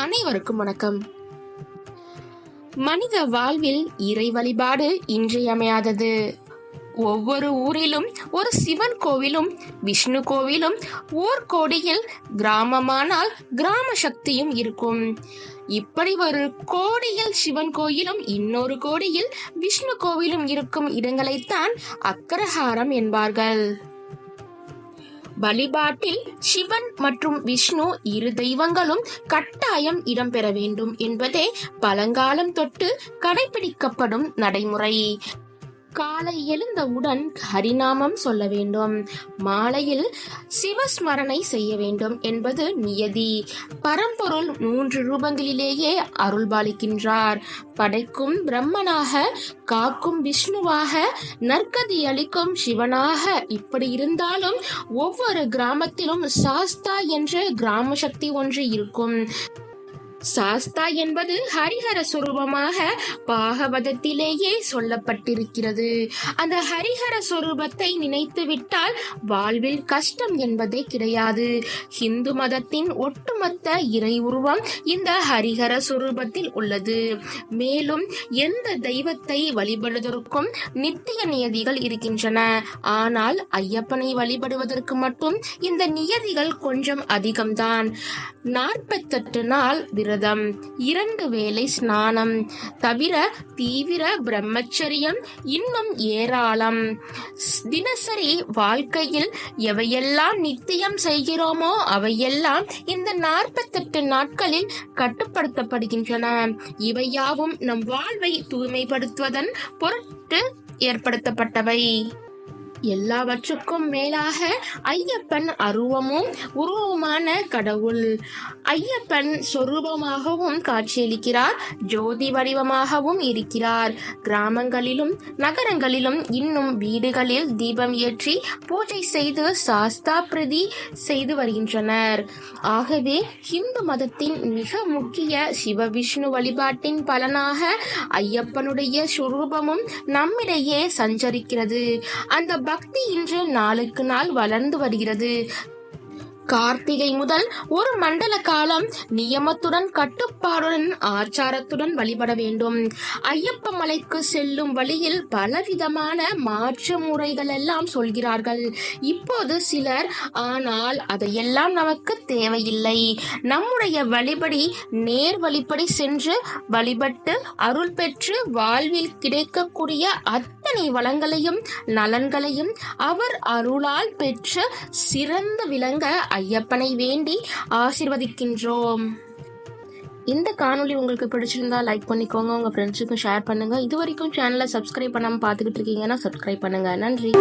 அனைவருக்கும் வணக்கம். மனித வாழ்வில் இறை வழிபாடு இன்றியமையாதது. ஒவ்வொரு ஊரிலும் ஒரு சிவன் கோவிலும் விஷ்ணு கோவிலும் ஊர் கோடியில் கிராமமானால் கிராம சக்தியும் இருக்கும். இப்படி ஒரு கோடியில் சிவன் கோயிலும் இன்னொரு கோடியில் விஷ்ணு கோவிலும் இருக்கும் இடங்களைத்தான் அக்கரஹாரம் என்பார்கள். வழிபாட்டில் சிவன் மற்றும் விஷ்ணு இரு தெய்வங்களும் கட்டாயம் இடம்பெற வேண்டும் என்பதே பழங்காலம் தொட்டு கடைபிடிக்கப்படும் நடைமுறை. காலை எழுந்தவுடன் ஹரிநாமம் சொல்ல வேண்டும். மாலையில் சிவஸ்மரணை செய்ய வேண்டும் என்பது நியதி. பரம்பொருள் மூன்று ரூபங்களிலேயே அருள்பாலிக்கின்றார். படைக்கும் பிரம்மனாக காக்கும் விஷ்ணுவாக நற்கதி அளிக்கும் சிவனாக இப்படி இருந்தாலும் ஒவ்வொரு கிராமத்திலும் சாஸ்தா என்ற கிராம சக்தி ஒன்று இருக்கும். சாஸ்தா என்பது ஹரிஹர சுரூபமாக பாகவதத்திலேயே சொல்லப்பட்டிருக்கிறது. அந்த ஹரிஹர சுரூபத்தை நினைத்து விட்டால் வாழ்வில் கஷ்டம் என்பதே கிடையாது. ஹிந்து மதத்தின் ஒட்டுமொத்த இறை உருவம் இந்த ஹரிஹர சுரூபத்தில் உள்ளது. மேலும் எந்த தெய்வத்தை வழிபடுவதற்கும் நித்திய நியதிகள் இருக்கின்றன. ஆனால் ஐயப்பனை வழிபடுவதற்கு மட்டும் இந்த நியதிகள் கொஞ்சம் அதிகம்தான். நாற்பத்தெட்டு நாள் விரதம். இரண்டு வேளை ஸ்நானம். தவிர தீவிர பிரம்மச்சரியம் இன்னும் ஏராளம். தினசரி வாழ்க்கையில் எவையெல்லாம் நித்தியம் செய்கிறோமோ அவையெல்லாம் இந்த நாற்பத்தெட்டு நாட்களில் கட்டுப்படுத்தப்படுகின்றன. இவையாவும் நம் வாழ்வை தூய்மைப்படுத்துவதன் பொருட்டு ஏற்படுத்தப்பட்டவை. எல்லாவற்றுக்கும் மேலாக ஐயப்பன் அருவமும் உருவமான கடவுள். ஐயப்பன் சொரூபமாகவும் காட்சியளிக்கிறார் ஜோதி வடிவமாகவும் இருக்கிறார். கிராமங்களிலும் நகரங்களிலும் இன்னும் வீடுகளில் தீபம் ஏற்றி பூஜை செய்து சாஸ்தா பிரதி செய்து வருகின்றனர். ஆகவே இந்து மதத்தின் மிக முக்கிய சிவ விஷ்ணு வழிபாட்டின் பலனாக ஐயப்பனுடைய சுரூபமும் நம்மிடையே சஞ்சரிக்கிறது. அந்த பக்தி இன்று நாளுக்கு நாள் வளர்ந்து வருகிறது. கார்த்திகை முதல் ஒரு மண்டல காலம் நியமத்துடன் கட்டுப்பாடுடன் ஆச்சாரத்துடன் வழிபட வேண்டும். ஐயப்ப மலைக்கு செல்லும் வழியில் பலவிதமான மாற்று முறைகள் எல்லாம் சொல்கிறார்கள். இப்போது சிலர் ஆனால் அதையெல்லாம் நமக்கு தேவையில்லை. நம்முடைய வழிபடி நேர் வழிபடி சென்று வழிபட்டு அருள் பெற்று வாழ்வில் கிடைக்கக்கூடிய அத்தனை வளங்களையும் நலன்களையும் அவர் அருளால் பெற்று சிறந்து விளங்க ஐயப்பனை வேண்டி ஆசிர்வதிக்கின்றோம். இந்த காணொளி உங்களுக்கு பிடிச்சிருந்தா லைக் பண்ணிக்கோங்க உங்க ஃப்ரெண்ட்ஸுக்கும் ஷேர் பண்ணுங்க. இது வரைக்கும் சேனலை சப்ஸ்கிரைப் பண்ணாம பார்த்துக்கிட்டு இருக்கீங்கன்னா சப்ஸ்கிரைப் பண்ணுங்க. நன்றி.